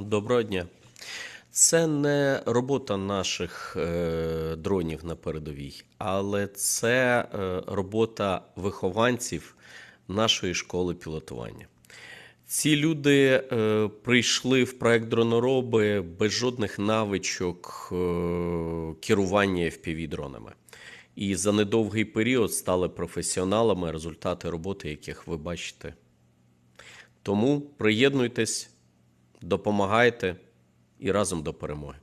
Доброго дня. Це не робота наших е, дронів на передовій, але це е, робота вихованців нашої школи пілотування. Ці люди е, прийшли в проект дронороби без жодних навичок е, керування FPV-дронами. І за недовгий період стали професіоналами, результати роботи, яких ви бачите. Тому приєднуйтесь, допомагайте і разом до перемоги.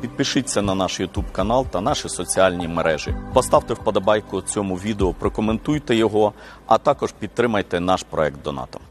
Підпишіться на наш YouTube канал та наші соціальні мережі. Поставте вподобайку цьому відео, прокоментуйте його, а також підтримайте наш проект донатом.